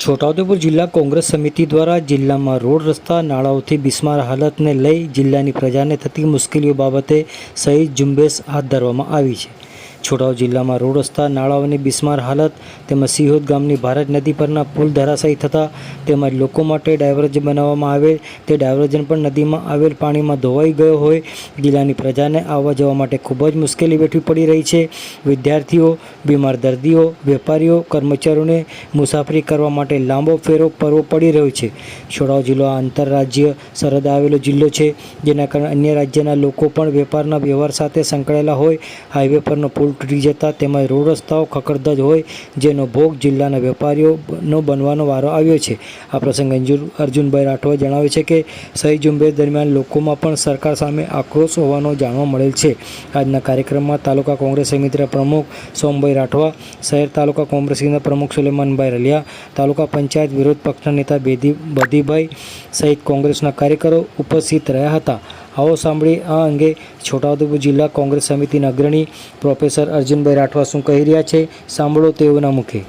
છોટાઉદેપુર જિલ્લા કોંગ્રેસ સમિતિ દ્વારા જિલ્લામાં રોડ રસ્તા, નાળાઓથી બિસ્માર હાલતને લઈ જિલ્લાની પ્રજાને થતી મુશ્કેલીઓ બાબતે સહિત ઝુંબેશ હાથ ધરવામાં આવી છે. છોટાઉ જિલ્લામાં રોડ રસ્તા, નાળાઓની બિસ્માર હાલત તેમજ સિહોદ ગામની ભારત નદી પરના પુલ ધરાશાયી થતા તેમજ લોકો માટે ડાયવર્જન બનાવવામાં આવેલ. તે ડાયવર્જન પણ નદીમાં આવેલ પાણીમાં ધોવાઈ ગયો હોય. જિલ્લાની પ્રજાને આવવા જવા માટે ખૂબ જ મુશ્કેલી વેઠવી પડી રહી છે. વિદ્યાર્થીઓ, બીમાર દર્દીઓ, વેપારીઓ, કર્મચારીઓને મુસાફરી કરવા માટે લાંબો ફેરો કરવો પડી રહ્યો છે. છોટાઉ જિલ્લો આંતરરાજ્ય સરહદ આવેલો જિલ્લો છે. જેના કારણે અન્ય રાજ્યના લોકો પણ વેપારના વ્યવહાર સાથે સંકળાયેલા હોય. હાઈવે પરનો પુલ તૂટી જતા તેમજ રોડ રસ્તાઓ ખખડધજ હોય, જેનો ભોગ જિલ્લાના વેપારીઓનો બનવાનો વારો આવ્યો છે. આ પ્રસંગે અર્જુનભાઈ રાઠવા જણાવે છે કે, સહી ઝુંબેશ દરમિયાન લોકોમાં પણ સરકાર સામે આક્રોશ હોવાનો જાણવા મળેલ છે. આજના કાર્યક્રમમાં તાલુકા કોંગ્રેસ સમિતિના પ્રમુખ સોમભાઈ રાઠવા, શહેર તાલુકા કોંગ્રેસ સમિતિના પ્રમુખ સુલેમાનભાઈ રલિયા, તાલુકા પંચાયત વિરોધ પક્ષના નેતા બેદી, બધીભાઈ સહિત કોંગ્રેસના કાર્યકરો ઉપસ્થિત રહ્યા હતા. આવો સાંભળી આ અંગે છોટાઉદેપુર જિલ્લા કોંગ્રેસ સમિતિના અગ્રણી પ્રોફેસર અર્જુનભાઈ રાઠવા શું કહી રહ્યા છે? સાંભળો તેઓના મુખે.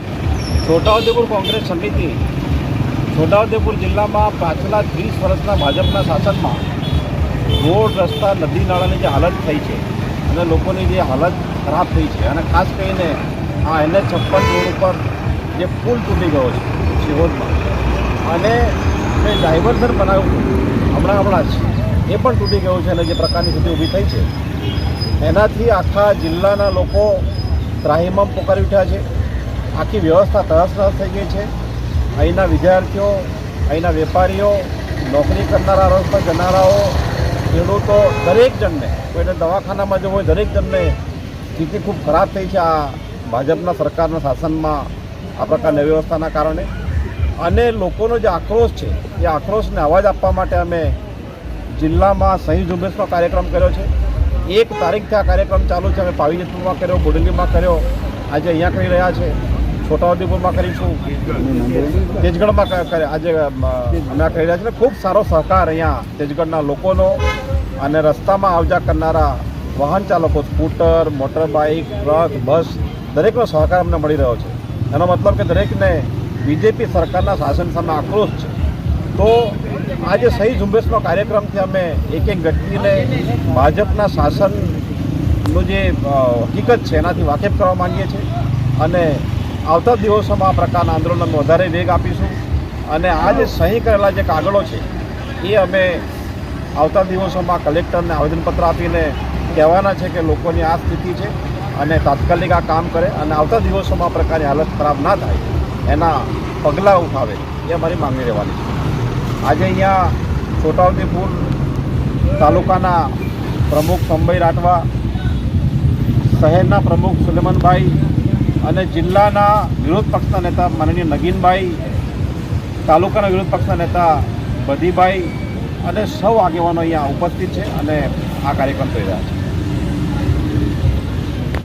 છોટાઉદેપુર કોંગ્રેસ સમિતિ છોટાઉદેપુર જિલ્લામાં પાછલા ત્રીસ વર્ષના ભાજપના શાસનમાં રોડ, રસ્તા, નદી, નાળાની જે હાલત થઈ છે અને લોકોની જે હાલત ખરાબ થઈ છે અને ખાસ કરીને આ એન છપ્પન રોડ ઉપર જે પુલ તૂટી ગયો છે, શિહોરમાં. અને ડ્રાઈવર ડાયવર્ઝન બનાવ્યું હમણાં હમણાં જ એ પણ તૂટી ગયું છે અને જે પ્રકારની સ્થિતિ ઊભી થઈ છે. એનાથી આખા જિલ્લાના લોકો ત્રાહિમામ પોકારી ઉઠ્યા છે. આખી વ્યવસ્થા તરસ થઈ ગઈ છે. અહીંના વિદ્યાર્થીઓ, અહીંના વેપારીઓ, નોકરી કરનારા રસ્તા જનારાઓ, ખેડૂતો, દરેક જણને, કોઈને દવાખાનામાં જવું હોય, દરેક જણને સ્થિતિ ખૂબ ખરાબ થઈ છે આ ભાજપના સરકારના શાસનમાં આ પ્રકારની વ્યવસ્થાના કારણે. અને લોકોનો જે આક્રોશ છે, એ આક્રોશને અવાજ આપવા માટે અમે જિલ્લામાં સહી ઝુંબેશનો કાર્યક્રમ કર્યો છે. એક તારીખથી આ કાર્યક્રમ ચાલુ છે. અમે પાવી જેતપુરમાં કર્યો બોડેલીમાં કર્યો. આજે અહીંયા કરી રહ્યા છે. છોટાઉદેપુરમાં કરીશું. તેજગઢમાં આજે અમ, કરી રહ્યા છીએ. ખૂબ સારો સહકાર અહીંયા તેજગઢના લોકોનો અને રસ્તામાં આવજા કરનારા વાહન ચાલકો scooter motor bike truck bus દરેકનો સહકાર અમને મળી રહ્યો છે. એનો મતલબ કે દરેકને બીજેપી સરકારના શાસન સામે આક્રોશ છે. તો આજે સહી ઝુંબેશનો કાર્યક્રમથી અમે એક એક વ્યક્તિને ભાજપના શાસનનું જે હકીકત છે, એનાથી વાકેફ કરવા માંગીએ છીએ. અને આવતા દિવસોમાં આ પ્રકારના આંદોલનનો વધારે વેગ આપીશું. અને આ જે સહી કરેલા જે કાગળો છે, એ અમે આવતા દિવસોમાં કલેક્ટરને આવેદનપત્ર આપીને કહેવાના છે કે લોકોની આ સ્થિતિ છે અને તાત્કાલિક આ કામ કરે અને આવતા દિવસોમાં આ પ્રકારની હાલત ખરાબ ના થાય, એના પગલાં ઉઠાવે, એ અમારી માંગણી રહેવાની છે. આજે અહીંયા છોટાઉદેપુર તાલુકાના પ્રમુખ સંભાઈ રાઠવા, શહેરના પ્રમુખ સુલેમનભાઈ અને જિલ્લાના વિરોધ પક્ષના નેતા માનનીય નગીનભાઈ, તાલુકાના વિરોધ પક્ષના નેતા બધીભાઈ અને સૌ આગેવાનો અહીંયા ઉપસ્થિત છે અને આ કાર્યક્રમ થઈ રહ્યા છે.